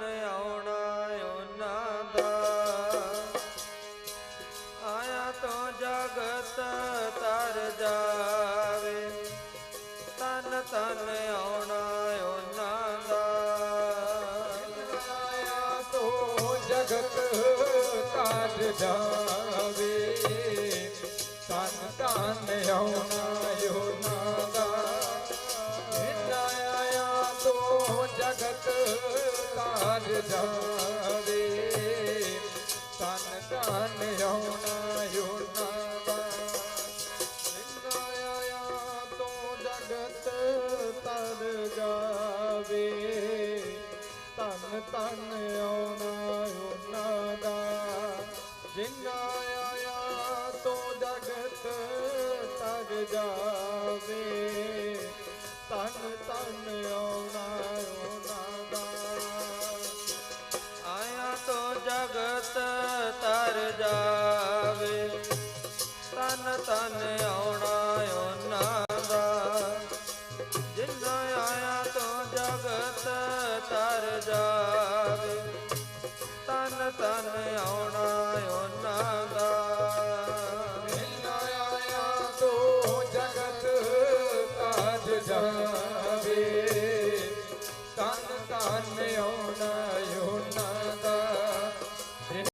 ਆਉਣਾ ਉਹਨਾਂ ਦਾ। ਆਇਆ ਤੋਂ ਜਗਤ ਤਰ ਜਾਵੇ। ਤਨ ਤਨ ਆਉਣਾ ਉਹਨਾਂ ਦਾ। ਆਇਆ ਤੋਂ ਜਗਤ ਤਰ ਜਾਵੇ ਧਨ ਧਨ ਆਉਣਾ ਤੋ ਜਗਤ ਤਾਰ ਜਾਵੇ। ਤਨ ਤਨ ਆਉਣਾ ਯੋਨਾ ਦਾ ਆਇਆ ਤੋ ਜਗਤ ਤਰ ਜਾਵੇ। ਤਨ ਤਨ ਆਉਣਾ ਉਹਨਾਂ ਦਾ। ਜਿੰਨਾ ਆਇਆ ਤੋ ਜਗਤ ਤਰ ਜਾਵੇ। ਤਨ ਤਨ ਜਗਤ ਤਰ ਜਾਵੇ। ਤਨ ਤਨ ਆਉਣਾ ਉਹਨਾਂ ਦਾ। ਜਿਨ੍ਹਾਂ ਆਇਆ ਤੋਂ ਜਗਤ ਤਰ ਜਾਵੇ। ਤਨ ਤਨ